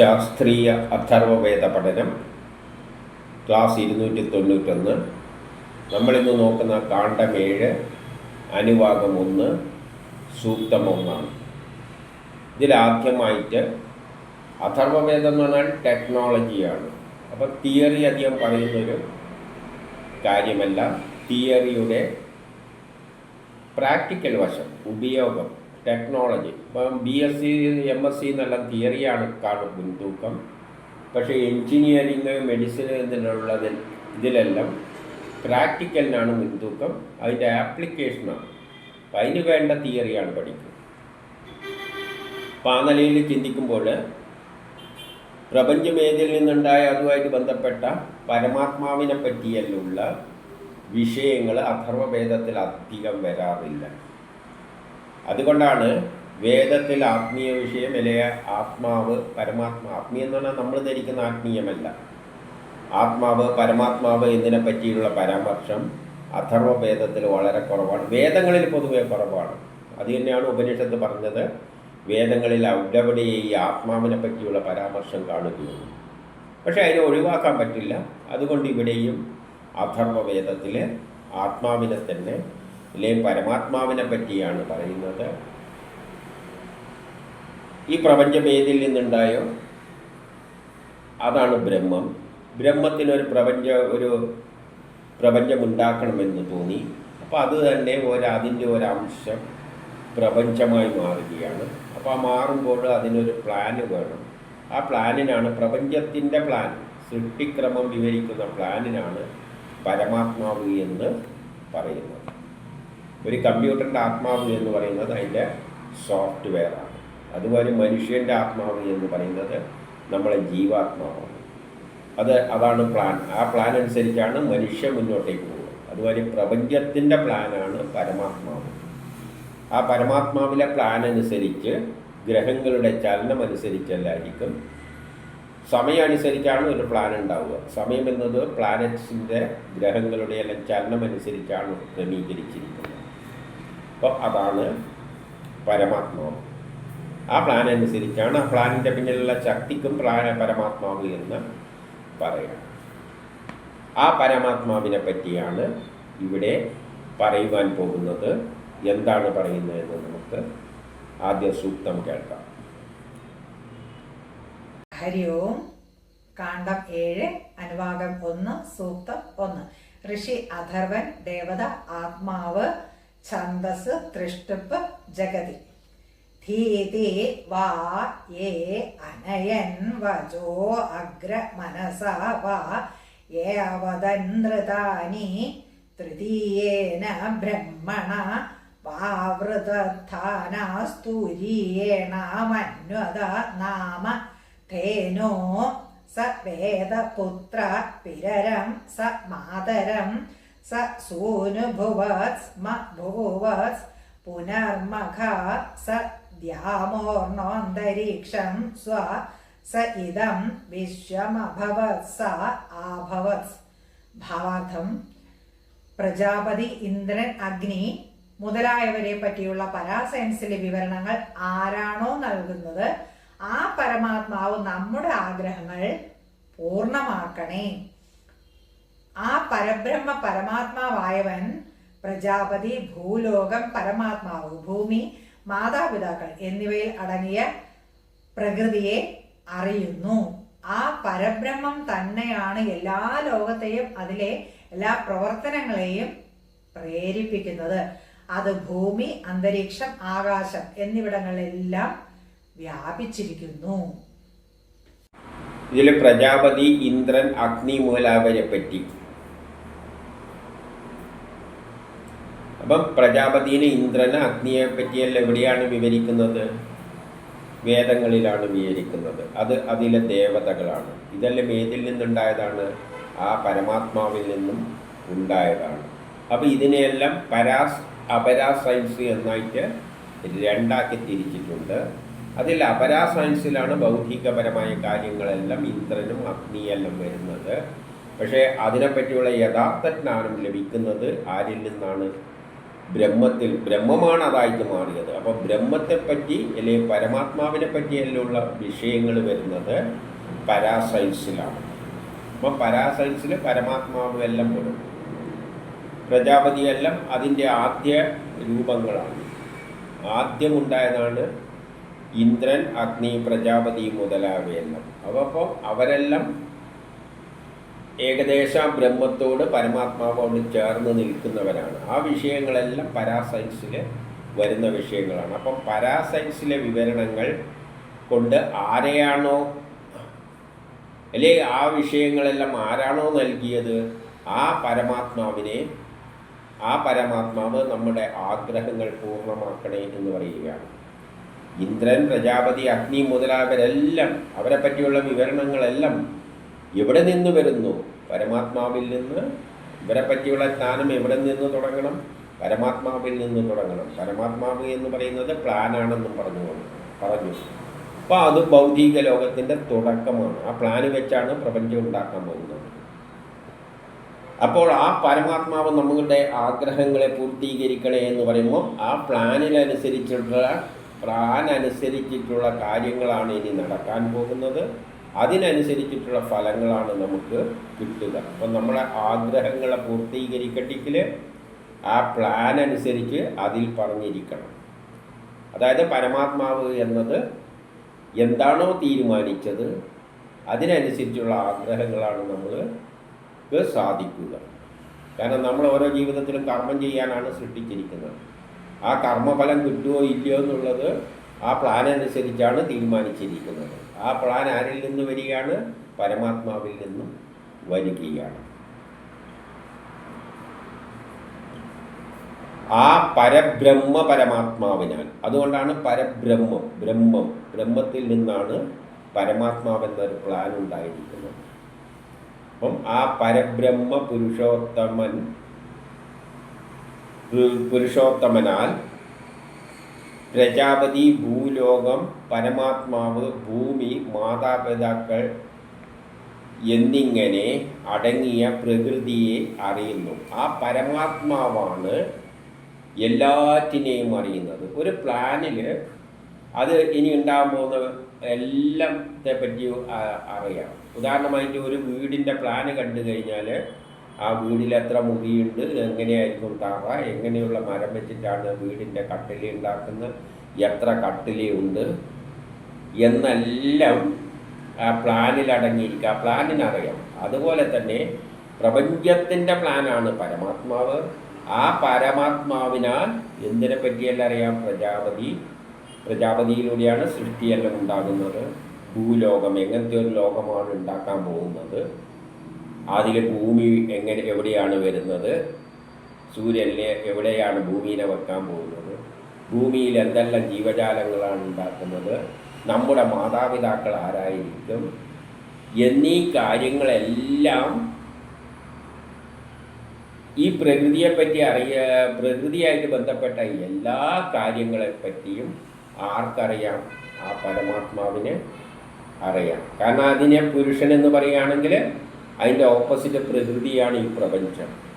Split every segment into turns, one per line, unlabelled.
ശാസ്ത്രീയ അഥർവവേദ പഠനം ക്ലാസ് ഇരുന്നൂറ്റി തൊണ്ണൂറ്റൊന്ന് നമ്മളിന്ന് നോക്കുന്ന കാണ്ഡം അനുവാദം ഒന്ന് സൂക്തം ഒന്നാണ്. ഇതിലാദ്യമായിട്ട് അഥർവവേദം എന്ന് പറഞ്ഞാൽ ടെക്നോളജിയാണ്. അപ്പോൾ തിയറി അധികം പറയുന്നൊരു കാര്യമല്ല. തിയറിയുടെ പ്രാക്ടിക്കൽ വശം ഉപയോഗം. ടെക്നോളജി. ഇപ്പം B S C M S C എന്നുള്ള തിയറിയാണ് കാണും മുൻതൂക്കം. പക്ഷേ എൻജിനീയറിങ് മെഡിസിൻ എന്നുള്ളതിൽ ഇതിലെല്ലാം പ്രാക്ടിക്കലിനാണ് മുൻതൂക്കം. അതിന്റെ ആപ്ലിക്കേഷനാണ്. അപ്പം അതിന് വേണ്ട തിയറിയാണ് പഠിക്കുന്നത് അപ്പം ആ നിലയിൽ ചിന്തിക്കുമ്പോൾ പ്രപഞ്ചമേതിൽ നിന്നുണ്ടായ അതുമായിട്ട് ബന്ധപ്പെട്ട പരമാത്മാവിനെ പറ്റിയല്ലുള്ള വിഷയങ്ങൾ അഥർവവേദത്തിൽ അധികം വരാറില്ല. അതുകൊണ്ടാണ് വേദത്തിൽ ആത്മീയ വിഷയം അല്ലെങ്കിൽ ആത്മാവ് പരമാത്മാ ആത്മീയം എന്ന് പറഞ്ഞാൽ നമ്മൾ ധരിക്കുന്ന ആത്മീയമല്ല. ആത്മാവ് പരമാത്മാവ് എന്നതിനെ പറ്റിയുള്ള പരാമർശം അഥർവവേദത്തിൽ വളരെ കുറവാണ്. വേദങ്ങളിൽ പൊതുവെ കുറവാണ്. അത് തന്നെയാണ് ഉപനിഷത്ത് പറഞ്ഞത്. വേദങ്ങളിൽ അവിടെ ഈ ആത്മാവിനെ പറ്റിയുള്ള പരാമർശം കാണുകയുള്ളൂ പക്ഷേ അതിനെ ഒഴിവാക്കാൻ പറ്റില്ല. അതുകൊണ്ട് ഇവിടെയും അഥർവവേദത്തിൽ ആത്മാവിനെ തന്നെ അല്ലെങ്കിൽ പരമാത്മാവിനെ പറ്റിയാണ് പറയുന്നത്. ഈ പ്രപഞ്ചം ഏതിൽ നിന്നുണ്ടായോ? അതാണ് ബ്രഹ്മം. ബ്രഹ്മത്തിനൊരു പ്രപഞ്ച ഒരു പ്രപഞ്ചമുണ്ടാക്കണമെന്ന് തോന്നി. അപ്പോൾ അത് തന്നെ ഒരു അതിന്റെ ഒരു അംശം പ്രപഞ്ചമായി മാറുകയാണ്. അപ്പോൾ ആ മാറുമ്പോൾ അതിനൊരു പ്ലാന് വേണം. ആ പ്ലാനിനാണ് പ്രപഞ്ചത്തിന്റെ പ്ലാൻ സൃഷ്ടിക്രമം വിവരിക്കുന്ന പ്ലാനിനാണ് പരമാത്മാവ് എന്ന് പറയുന്നത്. ഒരു കമ്പ്യൂട്ടറിന്റെ ആത്മാവ് എന്ന് പറയുന്നത് അതിന്റെ സോഫ്റ്റ്വെയറാണ് അതുപോലെ മനുഷ്യന്റെ ആത്മാവ് എന്ന് പറയുന്നത് നമ്മളെ ജീവാത്മാവാണ്. അത് അതാണ് പ്ലാൻ ആ പ്ലാൻ അനുസരിച്ചാണ് മനുഷ്യ മുന്നോട്ടേക്ക് പോകുന്നത്. അതുപോലെ പ്രപഞ്ചത്തിന്റെ പ്ലാനാണ് പരമാത്മാവ്. ആ പരമാത്മാവിലെ പ്ലാൻ അനുസരിച്ച് ഗ്രഹങ്ങളുടെ ചലനം അനുസരിച്ചല്ലായിരിക്കും. സമയം അനുസരിച്ചാണ് ഒരു പ്ലാൻ ഉണ്ടാവുക. സമയം എന്നത് പ്ലാനറ്റ്സിന്റെ ഗ്രഹങ്ങളുടെ എല്ലാം ചലനം അനുസരിച്ചാണ് ക്രമീകരിച്ചിരിക്കുന്നത്. അപ്പോൾ അതാണ് പരമാത്മാവ്. ആ പ്ലാൻ അനുസരിച്ചാണ് ആ പ്ലാനിന്റെ പിന്നിലുള്ള ശക്തിക്കും പ്ലാന പരമാത്മാവ് എന്ന് പറയണം ആ പരമാത്മാവിനെ പറ്റിയാണ് ഇവിടെ പറയുവാൻ പോകുന്നത്. എന്താണ് പറയുന്നതെന്ന് നമുക്ക് ആദ്യ സൂക്തം കേൾക്കാം.
ഹരി ഓം കാണ്ഡം ഏഴ് അനുവാദം ഒന്ന് സൂക്തം ഒന്ന്. ഋഷി അധർവൻ ദേവത ആത്മാവ് ഛന്ദസ് തൃഷ്ടുപ്പ് ജഗതി. ധീതി വാ യേ അനയൻ വചോ അഗ്ര മനസ വാ യേ അവതനൃതാനി തൃതീയേന ബ്രഹ്മണ വാവൃതസ്ഥാനാസ്തുരീയേണ മന്വത നാമ തേനോ സ വേദപുത്ര പിരരം സ മാതരം സ സൂനുഭുവത് സ്മ ഭൂവത് പുനർമഖ സ ദ്യാമോർണോന്തരീക്ഷം സ്വ സ ഇതം വിശ്വമഭവത് സ ആഭവത് ഭാവാർത്ഥം പ്രജാപതി ഇന്ദ്രൻ അഗ്നി മുതലായവരെ പറ്റിയുള്ള പരാസയൻസിലെ വിവരണങ്ങൾ ആരാണോ നൽകുന്നത്? ആ പരമാത്മാവ് നമ്മുടെ ആഗ്രഹങ്ങൾ പൂർണമാക്കണേ. പരബ്രഹ്മ പരമാത്മാവായവൻ പ്രജാപതി ഭൂലോകം പരമാത്മാവ് ഭൂമി മാതാപിതാക്കൾ എന്നിവയിൽ അടങ്ങിയ പ്രകൃതിയെ അറിയുന്നു. ആ പരബ്രഹ്മം തന്നെയാണ് എല്ലാ ലോകത്തെയും അതിലെ എല്ലാ പ്രവർത്തനങ്ങളെയും പ്രേരിപ്പിക്കുന്നത്. അത് ഭൂമി അന്തരീക്ഷം ആകാശം എന്നിവിടങ്ങളിലെല്ലാം വ്യാപിച്ചിരിക്കുന്നു.
ഇതിൽ പ്രജാപതി ഇന്ദ്രൻ അഗ്നി മുതലായവരെ പറ്റി അപ്പം പ്രജാപതിനെ ഇന്ദ്രന് അഗ്നിയെ പറ്റിയല്ല എവിടെയാണ് വിവരിക്കുന്നത്? വേദങ്ങളിലാണ് വിവരിക്കുന്നത്. അത് അതിലെ ദേവതകളാണ്. ഇതെല്ലാം ഏതിൽ നിന്നുണ്ടായതാണ്? ആ പരമാത്മാവിൽ നിന്നും ഉണ്ടായതാണ്. അപ്പോൾ ഇതിനെയെല്ലാം പരാസ് അപരാ സയൻസ് എന്നായിട്ട് രണ്ടാക്കി തിരിച്ചിട്ടുണ്ട്. അതിൽ അപരാ സയൻസിലാണ് ബൗദ്ധികപരമായ കാര്യങ്ങളെല്ലാം ഇന്ദ്രനും അഗ്നിയെല്ലാം വരുന്നത്. പക്ഷേ അതിനെപ്പറ്റിയുള്ള യഥാർത്ഥ ജ്ഞാനം ലഭിക്കുന്നത് ആരിൽ നിന്നാണ്? ബ്രഹ്മത്തിൽ ബ്രഹ്മമാണ് അതായിട്ട് മാറിയത്. അപ്പോൾ ബ്രഹ്മത്തെപ്പറ്റി അല്ലെങ്കിൽ പരമാത്മാവിനെ പറ്റിയെല്ലാം വിഷയങ്ങൾ വരുന്നത് പരാസൈൻസിലാണ് അപ്പം പരാസൈൻസിൽ പരമാത്മാവ് എല്ലാം പെടും. പ്രജാപതിയെല്ലാം അതിന്റെ ആദ്യ രൂപങ്ങളാണ്. ആദ്യമുണ്ടായതാണ് ഇന്ദ്രൻ അഗ്നി പ്രജാപതി മുതലായവയെല്ലാം. അപ്പോൾ അവരെല്ലാം ഏകദേശം ബ്രഹ്മത്തോട് പരമാത്മാവോട് ചേർന്ന് നിൽക്കുന്നവരാണ്. ആ വിഷയങ്ങളെല്ലാം പരാസൈൻസിൽ വരുന്ന വിഷയങ്ങളാണ്. അപ്പം പരാസൈൻസിലെ വിവരണങ്ങൾ കൊണ്ട് ആരെയാണോ അല്ലെ ആ വിഷയങ്ങളെല്ലാം ആരാണോ നൽകിയത് ആ പരമാത്മാവിനെ ആ പരമാത്മാവ് നമ്മുടെ ആഗ്രഹങ്ങൾ പൂർണമാക്കണേ എന്ന് പറയുകയാണ്. ഇന്ദ്രൻ പ്രജാപതി അഗ്നി മുതലായവരെല്ലാം അവരെ പറ്റിയുള്ള വിവരണങ്ങളെല്ലാം എവിടെ നിന്ന് വരുന്നു? പരമാത്മാവിൽ നിന്ന്. ഇവരെ പറ്റിയുള്ള ജ്ഞാനം എവിടെ നിന്ന് തുടങ്ങണം? പരമാത്മാവിൽ നിന്ന് തുടങ്ങണം. പരമാത്മാവ് എന്ന് പറയുന്നത് പ്ലാനാണെന്നും പറഞ്ഞു പറഞ്ഞു. അപ്പോൾ അത് ഭൗതിക ലോകത്തിന്റെ തുടക്കമാണ്. ആ പ്ലാന് വെച്ചാണ് പ്രപഞ്ചം ഉണ്ടാക്കാൻ പോകുന്നത്. അപ്പോൾ ആ പരമാത്മാവ് നമ്മളുടെ ആഗ്രഹങ്ങളെ പൂർത്തീകരിക്കണേ എന്ന് പറയുമ്പോൾ ആ പ്ലാനിനനുസരിച്ചിട്ടുള്ള പ്ലാൻ അനുസരിച്ചിട്ടുള്ള കാര്യങ്ങളാണ് ഇനി നടക്കാൻ പോകുന്നത്. അതിനനുസരിച്ചിട്ടുള്ള ഫലങ്ങളാണ് നമുക്ക് കിട്ടുക. അപ്പം നമ്മളെ ആഗ്രഹങ്ങളെ പൂർത്തീകരിക്കട്ടെങ്കിൽ ആ പ്ലാൻ അനുസരിച്ച് അതിൽ പറഞ്ഞിരിക്കണം. അതായത് പരമാത്മാവ് എന്നത് എന്താണോ തീരുമാനിച്ചത് അതിനനുസരിച്ചുള്ള ആഗ്രഹങ്ങളാണ് നമ്മൾ സാധിക്കുക. കാരണം നമ്മൾ ഓരോ ജീവിതത്തിലും കർമ്മം ചെയ്യാനാണ് സൃഷ്ടിച്ചിരിക്കുന്നത്. ആ കർമ്മഫലം കിട്ടുമോ ഇല്ലയോ എന്നുള്ളത് ആ പ്ലാൻ അനുസരിച്ചാണ് തീരുമാനിച്ചിരിക്കുന്നത്. ആ പ്ലാൻ ആരിൽ നിന്ന് വരികയാണ്? പരമാത്മാവിൽ നിന്നും വരികയാണ്. ആ പരബ്രഹ്മ പരമാത്മാവിനാൽ അതുകൊണ്ടാണ് പരബ്രഹ്മം ബ്രഹ്മം ബ്രഹ്മത്തിൽ നിന്നാണ് പരമാത്മാവെന്നൊരു പ്ലാൻ ഉണ്ടായിരിക്കുന്നത്. അപ്പം ആ പരബ്രഹ്മ പുരുഷോത്തമൻ പുരുഷോത്തമനാൽ പ്രജാപതി ഭൂലോകം പരമാത്മാവ് ഭൂമി മാതാപിതാക്കൾ എന്നിങ്ങനെ അടങ്ങിയ പ്രകൃതിയെ അറിയുന്നു. ആ പരമാത്മാവാണ് എല്ലാറ്റിനെയും അറിയുന്നത്. ഒരു പ്ലാനിൽ അത് ഇനി ഉണ്ടാകാൻ പോകുന്ന എല്ലാത്തെ പറ്റി അറിയാം. ഉദാഹരണമായിട്ട് ഒരു വീടിന്റെ പ്ലാന് കണ്ടു കഴിഞ്ഞാൽ ആ വീടിൽ എത്ര മുറിയുണ്ട് എങ്ങനെയായിരിക്കും തറ എങ്ങനെയുള്ള മരം വെച്ചിട്ടാണ് വീടിന്റെ കട്ടിലി ഉണ്ടാക്കുന്നത് എത്ര കട്ടിലിയുണ്ട് ഉണ്ട് എന്നെല്ലാം ആ പ്ലാനിൽ അടങ്ങിയിരിക്കുക ആ പ്ലാനിനറിയാം. അതുപോലെ തന്നെ പ്രപഞ്ചത്തിന്റെ പ്ലാനാണ് പരമാത്മാവ്. ആ പരമാത്മാവിനാൽ എന്തിനെ പറ്റിയെല്ലാം അറിയാം? പ്രജാപതി. പ്രജാപതിയിലൂടെയാണ് സൃഷ്ടിയെല്ലാം ഉണ്ടാകുന്നത്. ഭൂലോകം എങ്ങനത്തെ ഒരു ലോകമാണ് ഉണ്ടാക്കാൻ പോകുന്നത്. അതിൽ ഭൂമി എങ്ങനെ എവിടെയാണ് വരുന്നത്? സൂര്യനിലെ എവിടെയാണ് ഭൂമിയിലെ വെക്കാൻ പോകുന്നത്? ഭൂമിയിൽ എന്തെല്ലാം ജീവജാലങ്ങളാണ് ഉണ്ടാക്കുന്നത്? നമ്മുടെ മാതാപിതാക്കൾ ആരായിരിക്കും? എന്നീ കാര്യങ്ങളെല്ലാം ഈ പ്രകൃതിയെപ്പറ്റി അറിയ പ്രകൃതിയായിട്ട് ബന്ധപ്പെട്ട എല്ലാ കാര്യങ്ങളെപ്പറ്റിയും ആർക്കറിയാം? ആ പരമാത്മാവിനെ അറിയാം. കാരണം അതിനെ പുരുഷൻ എന്ന് പറയുകയാണെങ്കിൽ അതിന്റെ ഓപ്പോസിറ്റ് പ്രകൃതിയാണ് ഈ പ്രപഞ്ചം.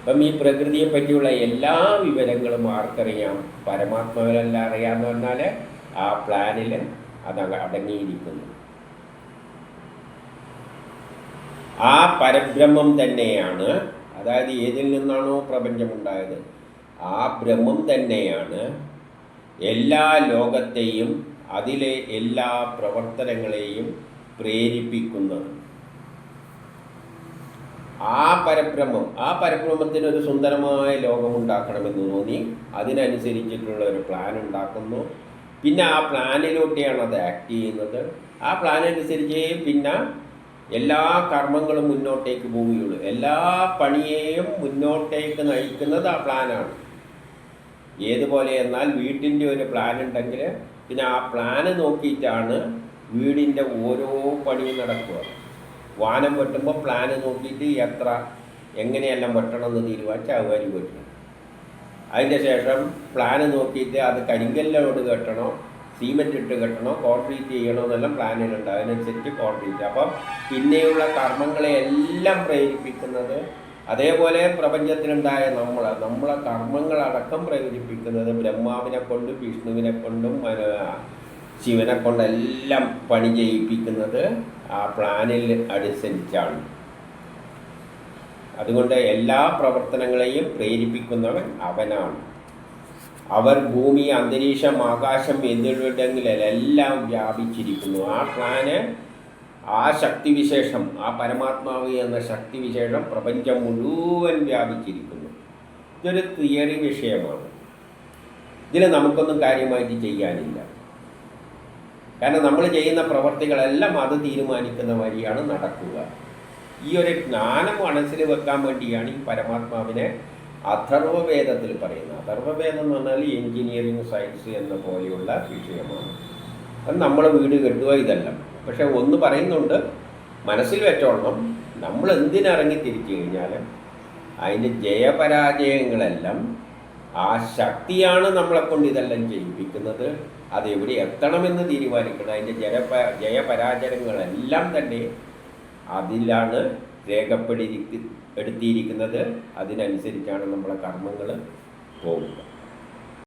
അപ്പം ഈ പ്രകൃതിയെ പറ്റിയുള്ള എല്ലാ വിവരങ്ങളും ആർക്കറിയാം? പരമാത്മാവിലെല്ലാം അറിയാമെന്ന് പറഞ്ഞാൽ ആ പ്ലാനിൽ അത് അടങ്ങിയിരിക്കുന്നു. ആ പരബ്രഹ്മം തന്നെയാണ് അതായത് ഏതിൽ നിന്നാണോ പ്രപഞ്ചമുണ്ടായത് ആ ബ്രഹ്മം തന്നെയാണ് എല്ലാ ലോകത്തെയും അതിലെ എല്ലാ പ്രവർത്തനങ്ങളെയും പ്രേരിപ്പിക്കുന്നത്. ആ പരബ്രഹ്മം ആ പരബ്രഹ്മത്തിന് ഒരു സുന്ദരമായ ലോകമുണ്ടാക്കണമെന്ന് തോന്നി. അതിനനുസരിച്ചിട്ടുള്ള ഒരു പ്ലാൻ ഉണ്ടാക്കുന്നു. പിന്നെ ആ പ്ലാനിലൂടെയാണ് അത് ആക്ട് ചെയ്യുന്നത്. ആ പ്ലാനനുസരിച്ച് പിന്നെ എല്ലാ കർമ്മങ്ങളും മുന്നോട്ടേക്ക് പോവുകയുള്ളൂ. എല്ലാ പണിയെയും മുന്നോട്ടേക്ക് നയിക്കുന്നത് ആ പ്ലാനാണ് ഏതുപോലെ എന്നാൽ വീട്ടിന്റെ ഒരു പ്ലാൻ ഉണ്ടെങ്കിൽ പിന്നെ ആ പ്ലാന് നോക്കിയിട്ടാണ് വീടിന്റെ ഓരോ പണിയും നടക്കുക. വാനം വെട്ടുമ്പോൾ പ്ലാൻ നോക്കിയിട്ട് എത്ര എങ്ങനെയെല്ലാം വെട്ടണമെന്ന് തീരുമാനിച്ച് അതുവരി വെട്ടണം. അതിന്റെ ശേഷം പ്ലാൻ നോക്കിയിട്ട് അത് കരിങ്കല്ലോട് കെട്ടണോ സിമെന്റ് ഇട്ട് കെട്ടണോ കോൺക്രീറ്റ് ചെയ്യണോ എന്നെല്ലാം പ്ലാനിലുണ്ട് അതിനനുസരിച്ച് കോൺക്രീറ്റ് അപ്പം പിന്നെയുള്ള കർമ്മങ്ങളെ എല്ലാം പ്രേരിപ്പിക്കുന്നത് അതേപോലെ പ്രപഞ്ചത്തിലുണ്ടായ നമ്മൾ നമ്മളെ കർമ്മങ്ങളടക്കം പ്രേരിപ്പിക്കുന്നത് ബ്രഹ്മാവിനെ കൊണ്ടും വിഷ്ണുവിനെ കൊണ്ടും ശിവനെ കൊണ്ടെല്ലാം പണി ചെയ്യിപ്പിക്കുന്നത് ആ പ്ലാനിൽ അനുസരിച്ചാണ് അതുകൊണ്ട് എല്ലാ പ്രവർത്തനങ്ങളെയും പ്രേരിപ്പിക്കുന്നവൻ അവനാണ്. അവർ ഭൂമി അന്തരീക്ഷം ആകാശം എന്നിവിടങ്ങളിലെല്ലാം വ്യാപിച്ചിരിക്കുന്നു. ആ പ്ലാന് ആ ശക്തിവിശേഷം ആ പരമാത്മാവ് എന്ന ശക്തിവിശേഷം പ്രപഞ്ചം മുഴുവൻ വ്യാപിച്ചിരിക്കുന്നു. ഇതൊരു തിയറി വിഷയമാണ്. ഇതിന് നമുക്കൊന്നും കാര്യമായിട്ട് ചെയ്യാനില്ല. കാരണം നമ്മൾ ചെയ്യുന്ന പ്രവർത്തികളെല്ലാം അത് തീരുമാനിക്കുന്ന വഴിയാണ് നടക്കുക. ഈ ഒരു ജ്ഞാനം മനസ്സിൽ വെക്കാൻ വേണ്ടിയാണ് ഈ പരമാത്മാവിനെ അഥർവവേദത്തിൽ പറയുന്നത്. അഥർവവേദം എന്ന് പറഞ്ഞാൽ എഞ്ചിനീയറിംഗ് സയൻസ് എന്ന പോലെയുള്ള വിഷയമാണ്. അത് നമ്മൾ വീട് കെട്ടുക ഇതല്ല. പക്ഷെ ഒന്ന് പറയുന്നുണ്ട് മനസ്സിൽ വെച്ചോളണം നമ്മൾ എന്തിനിറങ്ങി തിരിച്ചു കഴിഞ്ഞാൽ അതിന്റെ ജയപരാജയങ്ങളെല്ലാം ആ ശക്തിയാണ് നമ്മളെ കൊണ്ട് ഇതെല്ലാം ചെയ്യിപ്പിക്കുന്നത്. അത് എവിടെ എത്തണമെന്ന് തീരുമാനിക്കണം. അതിന്റെ ജയപ ജയപരാജയങ്ങളെല്ലാം തന്നെ അതിലാണ് രേഖപ്പെടുത്തി എടുത്തിയിരിക്കുന്നത് അതിനനുസരിച്ചാണ് നമ്മളെ കർമ്മങ്ങൾ പോകുക.